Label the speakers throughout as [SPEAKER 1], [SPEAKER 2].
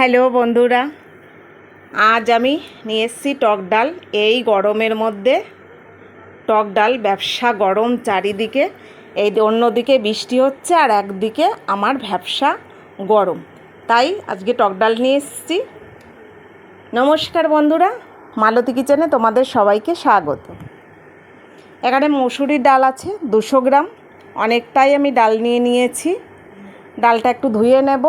[SPEAKER 1] Hello বন্ধুরা, আজ আমি নিয়ে এসেছি টক ডাল। এই গরমের মধ্যে টক ডাল ব্যবসা গরম চারিদিকে, এই অন্যদিকে বৃষ্টি হচ্ছে আর একদিকে আমার ব্যবসা গরম। তাই আজকে টক ডাল নিয়ে এসেছি। নমস্কার বন্ধুরা, মালতী কিচেনে তোমাদের সবাইকে স্বাগত। এখানে মসুরির ডাল আছে দুশো গ্রাম, অনেকটাই আমি ডাল নিয়ে নিয়েছি। ডালটা একটু ধুয়ে নেব।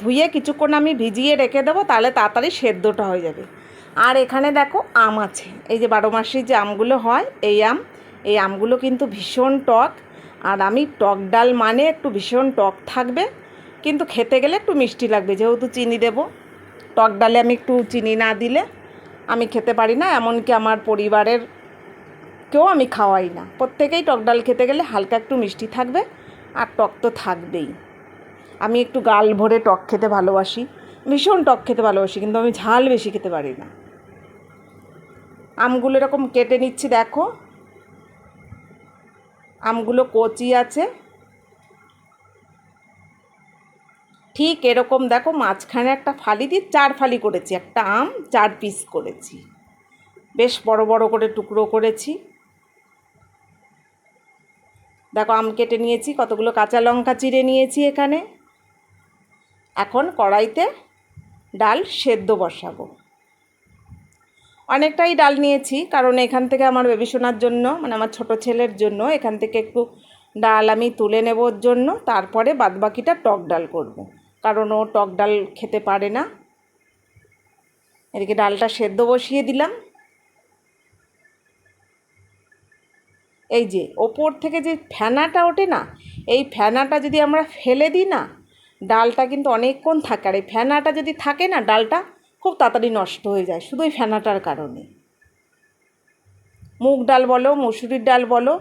[SPEAKER 1] ধুয়ে কিছুক্ষণ আমি ভিজিয়ে রেখে দেবো, তাহলে তাড়াতাড়ি সেদ্ধটা হয়ে যাবে। আর এখানে দেখো আম আছে। এই যে বারো মাসি যে আমগুলো হয়, এই আম, এই আমগুলো কিন্তু ভীষণ টক। আর আমি টক ডাল মানে একটু ভীষণ টক থাকবে, কিন্তু খেতে গেলে একটু মিষ্টি লাগবে, যেহেতু চিনি দেবো। টক ডালে আমি একটু চিনি না দিলে আমি খেতে পারি না, এমনকি আমার পরিবারের কেউ আমি খাওয়াই না। প্রত্যেকেই টক ডাল খেতে গেলে হালকা একটু মিষ্টি থাকবে, আর টক তো থাকবেই। আমি একটু গাল ভরে টক খেতে ভালোবাসি। ভীষণ টক খেতে ভালোবাসি, কিন্তু আমি ঝাল বেশি খেতে পারি না। আমগুলো এরকম কেটে নিচ্ছি, দেখো। আমগুলো কচি আছে। ঠিক এরকম, দেখো, মাঝখানে একটা ফালি দিয়ে চার ফালি করেছি। একটা আম, চার পিস করেছি। বেশ বড় বড় করে টুকরো করেছি। দেখো, আম কেটে নিয়েছি, কতগুলো কাঁচা লঙ্কা চিড়ে নিয়েছি এখানে। এখন কড়াইতে ডাল সেদ্ধ বসাবো অনেকটাই ডাল নিয়েছি, কারণ এখান থেকে আমার বেবি শোনার জন্য মানে আমার ছোট ছেলের জন্য, এখান থেকে একটু ডাল আমি তুলে নেব ওর জন্য, তারপরে বাদবাকিটা টক ডাল করব। কারণ ও টক ডাল খেতে পারে না এদিকে ডালটা সেদ্ধ বসিয়ে দিলাম এই যে, ওপর থেকে যে ফেনাটা ওঠে না, এই ফেনাটা যদি আমরা ফেলে দিই না ডালটা কিন্তু অনেকক্ষণ থাকে। আর এই ফেনাটা যদি থাকে না, ডালটা খুব তাড়াতাড়ি নষ্ট হয়ে যায়, শুধু ওই ফেনাটার কারণে। মুগ ডাল বলো, মুসুরির ডাল বলো,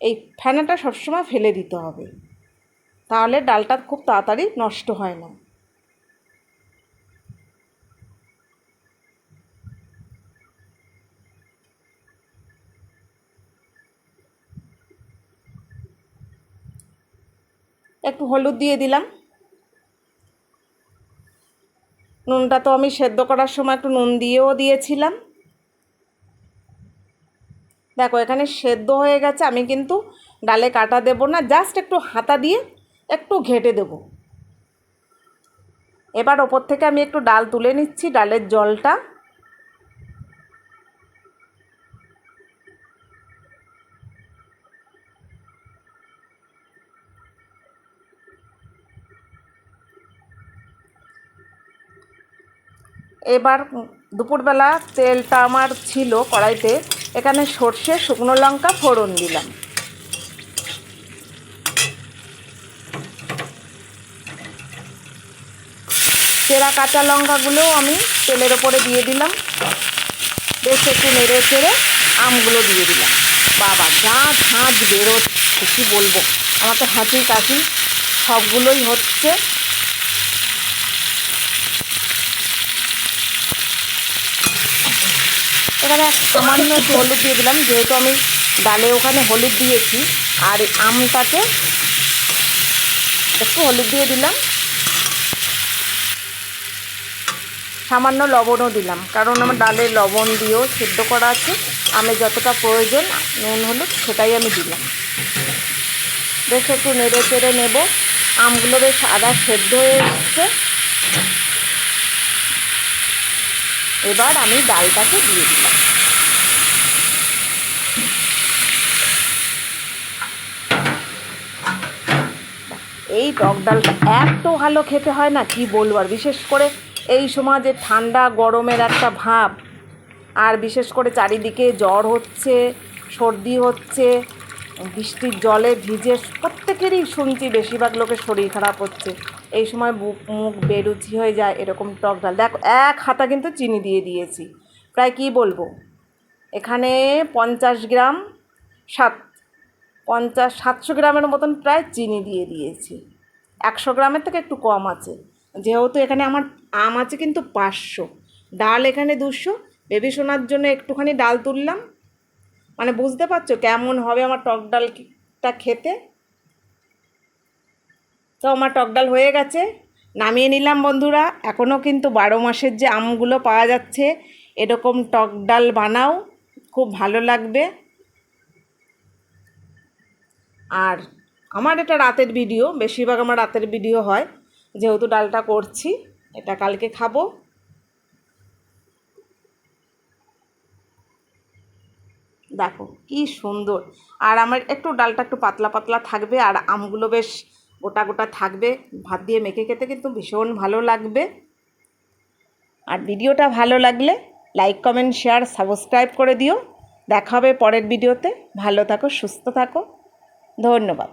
[SPEAKER 1] এই ফেনাটা সবসময় ফেলে দিতে হবে। তাহলে ডালটা খুব তাড়াতাড়ি নষ্ট হয় না। একটু হলুদ দিয়ে দিলাম। নুনটা তো আমি সেদ্ধ করার সময় একটু নুন দিয়েও দিয়েছিলাম। দেখো, এখানে সেদ্ধ হয়ে গেছে, আমি কিন্তু ডালে কাটা দেব না, জাস্ট একটু হাতা দিয়ে একটু ঘেটে দেব। এবার ওপর থেকে আমি একটু ডাল তুলে নিচ্ছি, ডালের জলটা। এবার দুপুরবেলা তেলটা আমার ছিল কড়াইতে, এখানে সর্ষে, শুকনো লঙ্কা, ফোড়ন দিলাম। চেরা কাঁচা লঙ্কাগুলোও আমি তেলের ওপরে দিয়ে দিলাম। বেশ একটু নেড়ে চেড়ে আমগুলো দিয়ে দিলাম। বাবা, যা ঝাঁঝ বেরোচ্ছে কী বলব? আমার তো হাঁচি কাশি, সবগুলোই হচ্ছে। এখানে সামান্য একটু হলুদ দিয়ে দিলাম, যেহেতু আমি ডালে ওখানে হলুদ দিয়েছি, আর আমটাকে একটু হলুদ দিয়ে দিলাম। সামান্য লবণও দিলাম, কারণ আমার ডালে লবণ দিয়েও সেদ্ধ করা আছে। আমি যতটা প্রয়োজন, নুন, হলুদ, সেটাই আমি দিলাম। বেশ একটু নেড়ে চেড়ে নেব। আমগুলো বেশ আদা সেদ্ধ হয়ে এসছে। এবার আমি ডালটাকে দিয়ে দিলাম। এই টক ডালটা এত ভালো খেতে হয় না, কি বলব? আর বিশেষ করে এই সময় যে ঠান্ডা গরমের একটা ভাব, আর বিশেষ করে চারিদিকে জ্বর হচ্ছে, সর্দি হচ্ছে, বৃষ্টির জলে ভিজে প্রত্যেকেরই শুনছি বেশিরভাগ লোকের শরীর খারাপ হচ্ছে। এই সময় বুক মুখ বেরুচি হয়ে যায় এরকম টক ডাল। দেখো, এক হাতা কিন্তু চিনি দিয়ে দিয়েছি। প্রায় কী বলব? এখানে পঞ্চাশ গ্রাম সাত, পঞ্চাশ, সাতশো গ্রামের মতন প্রায় চিনি দিয়ে দিয়েছি। একশো গ্রামের থেকে একটু কম আছে। যেহেতু এখানে আমার আম আছে কিন্তু পাঁচশো। ডাল এখানে দুশো। বেবি সোনার জন্য একটুখানি ডাল তুললাম। মানে বুঝতে পারছ কেমন হবে আমার টক ডালটা খেতে? তো আমার টক ডাল হয়ে গেছে। নামিয়ে নিলাম বন্ধুরা। এখনও কিন্তু বারো মাসের যে আমগুলো পাওয়া যাচ্ছে, এরকম টক ডাল বানাও, খুব ভালো লাগবে। আর আমার এটা রাতের ভিডিও, বেশিরভাগ আমার রাতের ভিডিও হয়, যেহেতু ডালটা করছি, এটা কালকে খাব। দেখো, কি সুন্দর। আর আমার একটু ডালটা একটু পাতলা পাতলা থাকবে, আর আমগুলো বেশ গোটা গোটা থাকবে, ভাত দিয়ে মেখে খেতে কিন্তু ভীষণ ভালো লাগবে। আর ভিডিওটা ভালো লাগলে লাইক কমেন্ট শেয়ার সাবস্ক্রাইব করে দিও। দেখা হবে পরের ভিডিওতে। ভালো থাকো, সুস্থ থাকো। ধন্যবাদ।